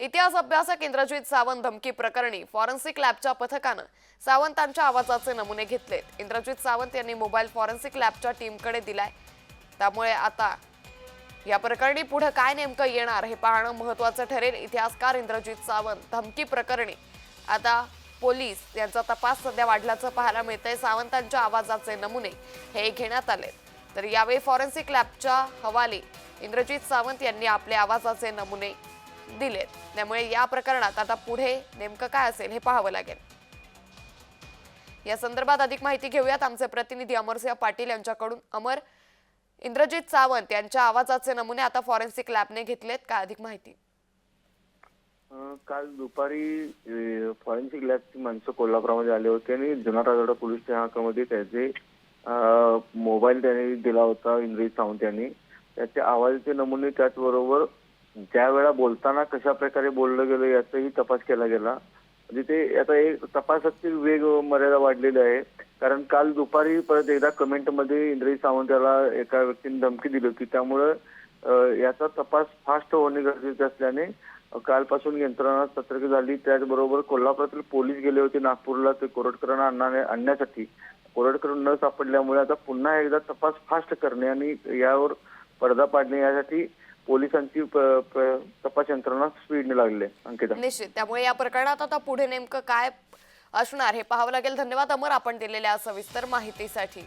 इतिहास अभ्यासक इंद्रजित सावंत धमकी प्रकरणी फॉरेन्सिक लॅबच्या पथकानं सावंतांच्या आवाजाचे नमुने घेतलेत. इंद्रजित सावंत यांनी मोबाईल फॉरेन्सिक लॅबच्या टीमकडे दिलाय. त्यामुळे आता या प्रकरणी पुढे काय नेमकं येणार हे पाहणं महत्वाचं ठरेल. इतिहासकार इंद्रजित सावंत धमकी प्रकरणी आता पोलीस यांचा तपास सध्या वाढल्याचं पाहायला मिळतंय. सावंतांच्या आवाजाचे नमुने हे घेण्यात आले तर यावेळी फॉरेन्सिक लॅबच्या हवाली इंद्रजित सावंत यांनी आपले आवाजाचे नमुने दिलेत. त्यामुळे या प्रकरणात आता पुढे नेमकं काय असेल हे पाहावं लागेल. या संदर्भात अधिक माहिती घेऊयात. आमचे प्रतिनिधी अमरसिंह पाटील यांच्याकडून. अमर इंद्रजित सावंत यांच्या आवाजाचे नमुने आता फॉरेन्सिक लॅबने घेतलेत. काय अधिक माहिती? काल दुपारी फॉरेन्सिक लॅबची माणसं कोल्हापुरामध्ये आले होते आणि जुना राजवाडा पोलीस स्थानकामध्ये त्याचे मोबाईल त्याने दिला होता इंद्रजित सावंत यांनी. त्याचे आवाजाचे नमुने त्याचबरोबर ज्या वेळा बोलताना कशा प्रकारे बोललं गेलं याचाही तपास केला गेला. म्हणजे ते आता एक तपासातील वेग मर्यादा वाढलेली आहे. कारण काल दुपारी परत एकदा कमेंटमध्ये इंद्रजी सावंत याला एका व्यक्तीने धमकी दिली होती. त्यामुळं याचा तपास फास्ट होणे गरजेचे असल्याने कालपासून यंत्रणा सतर्क झाली. त्याचबरोबर कोल्हापुरातील पोलीस गेले होते नागपूरला. ते कोरडकरांना आणण्यासाठी कोरडकर न सापडल्यामुळे आता पुन्हा एकदा तपास फास्ट करणे आणि यावर पडदा पाडणे यासाठी पोलिसांची तपास यंत्रणा स्पीडने लागली अंकिता. निश्चित. त्यामुळे या प्रकरणात आता पुढे नेमकं काय असणार हे पाहावं लागेल. धन्यवाद अमर आपण दिलेल्या सविस्तर माहितीसाठी.